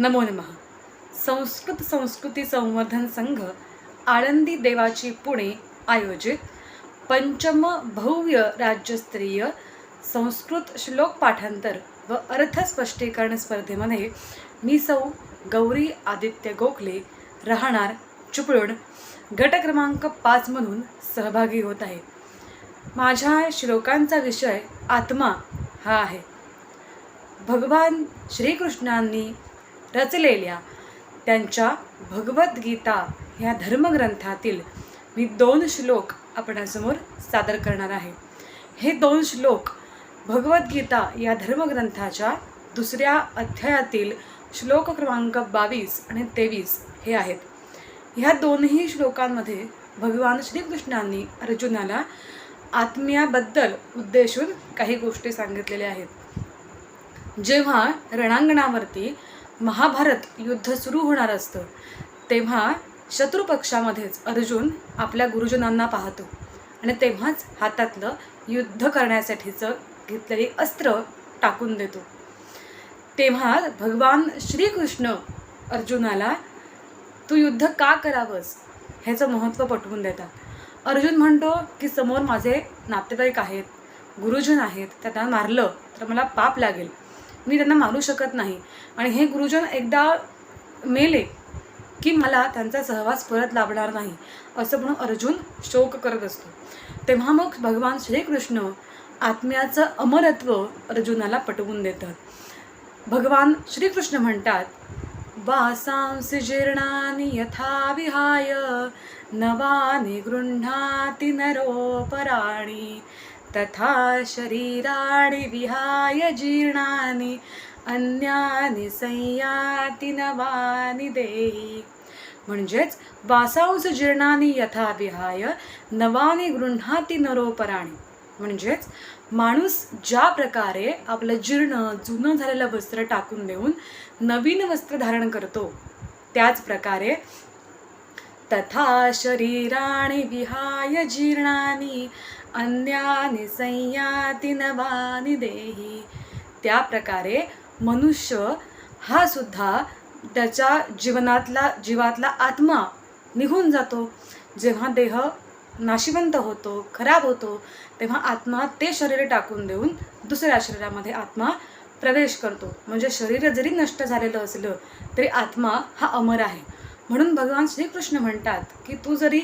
नमो नमः. संस्कृत संस्कृती संवर्धन संघ आळंदी देवाची पुणे आयोजित पंचम भव्य राज्यस्तरीय संस्कृत श्लोक पाठांतर व अर्थ स्पष्टीकरण स्पर्धेमध्ये मी सौ गौरी आदित्य गोखले राहणार चुपळूण गट क्रमांक पाच म्हणून सहभागी होत आहे. माझ्या श्लोकांचा विषय आत्मा हा आहे. भगवान श्रीकृष्णांनी रचलेल्या त्यांच्या भगवद्गीता ह्या धर्मग्रंथातील मी दोन श्लोक आपणासमोर सादर करणार आहे. हे दोन श्लोक भगवद्गीता या धर्मग्रंथाच्या दुसऱ्या अध्यायातील श्लोक क्रमांक बावीस आणि तेवीस हे आहेत. ह्या दोन्ही श्लोकांमध्ये भगवान श्रीकृष्णांनी अर्जुनाला आत्म्याबद्दल उद्देशून काही गोष्टी सांगितलेल्या आहेत. जेव्हा रणांगणावरती महाभारत युद्ध सुरू होणार असतं. तेव्हा शत्रुपक्षामध्येच अर्जुन आपल्या गुरुजनांना पाहतो. आणि तेव्हाच हातातलं युद्ध करण्यासाठीचं घेतलेली अस्त्र टाकून देतो. तेव्हा भगवान श्रीकृष्ण अर्जुनाला तू युद्ध का करावंस? ह्याचं महत्त्व पटवून देतात. अर्जुन म्हणतो की समोर माझे नातेवाईक आहेत गुरुजन आहेत त्यांना मारलं तर मला पाप लागेल. मी त्यांना मारू शकत नाही. आणि हे गुरुजन एकदा मेले की मला त्यांचा सहवास परत लाभणार नाही असं म्हणून अर्जुन शोक करत असतो. तेव्हा मग भगवान श्रीकृष्ण आत्म्याचं अमरत्व अर्जुनाला पटवून देतात. भगवान श्रीकृष्ण म्हणतात वासांसि जीर्णानि यथा विहाय नवानि गृह्णाति नरोपराणि तथा शरीराणि विहाय जीर्णानि अन्यानि संयाति नवानि देही. म्हणजेच वासांस जीर्णानी यथा विहाय नवाने गृह्णाती नरोपराणी. म्हणजेच माणूस ज्या प्रकारे आपलं जीर्ण जुनं झालेलं वस्त्र टाकून देऊन नवीन वस्त्र धारण करतो त्याच प्रकारे तथा शरीराणि विहाय जीर्णानि अन्यानि संयाती नवानी देही. त्या प्रकारे मनुष्य हा सुद्धा त्याच्या जीवनातला जीवातला आत्मा निघून जातो. जेव्हा देह नाशिवंत होतो खराब होतो तेव्हा आत्मा ते शरीर टाकून देऊन दुसऱ्या शरीरामध्ये आत्मा प्रवेश करतो. म्हणजे शरीर जरी नष्ट झालेलं असलं तरी आत्मा हा अमर आहे. म्हणून भगवान श्रीकृष्ण म्हणतात की तू जरी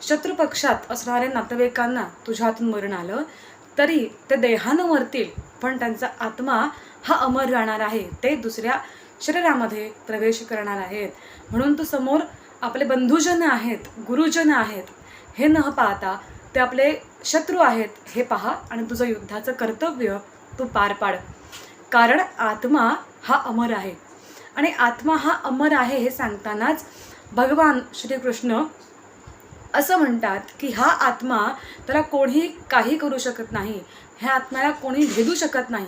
शत्रुपक्षात असणाऱ्या नातेवाईकांना तुझ्या हातून मरण आलं. तरी ते देहानं मरतील पण त्यांचा आत्मा हा अमर राहणार आहे. ते दुसऱ्या शरीरामध्ये प्रवेश करणार आहेत. म्हणून तू समोर आपले बंधुजन आहेत गुरुजन आहेत. हे न पाहता ते आपले शत्रू आहेत हे पहा आणि तुझं युद्धाचं कर्तव्य तू पार पाड. कारण आत्मा हा अमर आहे. आणि आत्मा हा अमर आहे हे सांगतानाच भगवान श्रीकृष्ण असं म्हणतात की हा आत्मा त्याला कोणी काही करू शकत नाही. ह्या आत्म्याला कोणी भेदू शकत नाही.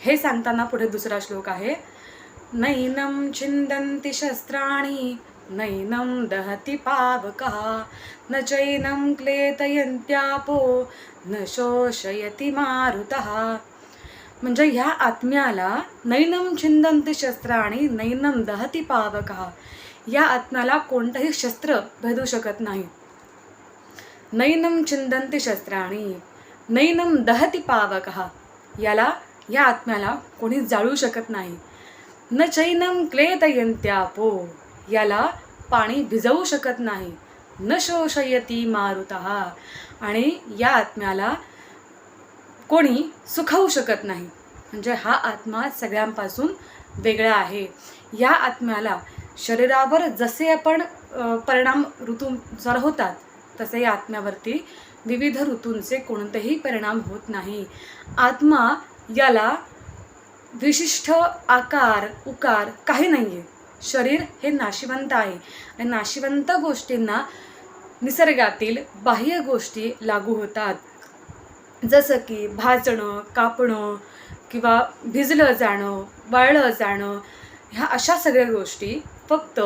हे सांगताना पुढे दुसरा श्लोक आहे. नैनं छिंदंती शस्त्राणि नैनं दहति पावकः न चैनं क्लेतयंत्यापो न शोषयति मारुतः. म्हणजे ह्या आत्म्याला नैनं शस्त्र आणि नैनं दहति पावकः या आत्म्याला कोणतंही शस्त्र भेदू शकत नाही. नैनं चिंदंति शस्त्राणी नैनं दहति पावकः। याला या आत्म्याला कोणी जाळू शकत नाही। न चैनं क्लेदयंत्यापो याला पाणी भिजवू शकत नाही। न शोषयती मारुत। आणि या आत्म्याला कोणी सुखवू शकत नाही। म्हणजे हा आत्मा सगळ्यांपासून वेगळा आहे। या आत्म्याला शरीरावर जसे आपण परिणाम ऋतूनुसार होतात तसे आत्म्यावरती विविध ऋतूंचे कोणतेही परिणाम होत नाही. आत्मा याला विशिष्ट आकार उकार काही नाही आहे शरीर हे नाशिवंत आहे. आणि नाशिवंत गोष्टींना निसर्गातील बाह्य गोष्टी लागू होतात. जसं की भाजणं कापणं किंवा भिजलं जाणं वाळलं जाणं ह्या अशा सगळ्या गोष्टी फक्त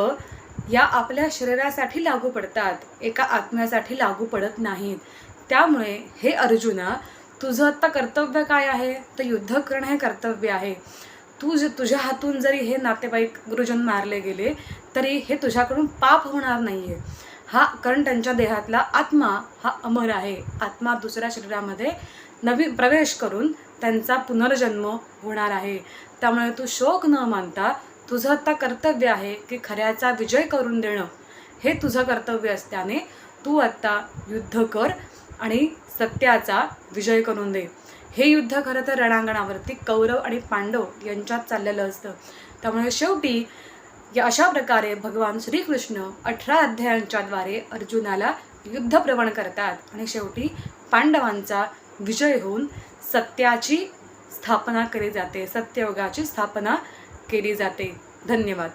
या आपल्या शरीरासाठी लागू पडतात एका आत्म्यासाठी लागू पडत नाहीत. त्यामुळे हे अर्जुना तुझं आत्ता कर्तव्य काय आहे? तर युद्ध करणं हे कर्तव्य आहे. तू जे तुझ्या हातून जरी हे नातेवाईक गुरुजन मारले गेले तरी हे तुझ्याकडून पाप होणार नाही आहे हा कारण त्यांच्या देहातला आत्मा हा अमर आहे. आत्मा दुसऱ्या शरीरामध्ये नवीन प्रवेश करून त्यांचा पुनर्जन्म होणार आहे. त्यामुळे तू शोक न मानता तुझं आता कर्तव्य आहे की खऱ्याचा विजय करून देणं. हे तुझं कर्तव्य असल्याने तू आत्ता युद्ध कर आणि सत्याचा विजय करून दे. हे युद्ध खरं तर रणांगणावरती कौरव आणि पांडव यांच्यात चाललेलं असतं. त्यामुळे शेवटी या अशा प्रकारे भगवान श्रीकृष्ण अठरा अध्यायांच्याद्वारे अर्जुनाला युद्धप्रवण करतात आणि शेवटी पांडवांचा विजय होऊन सत्याची स्थापना केली जाते. सत्ययोगाची स्थापना केली जाते. धन्यवाद.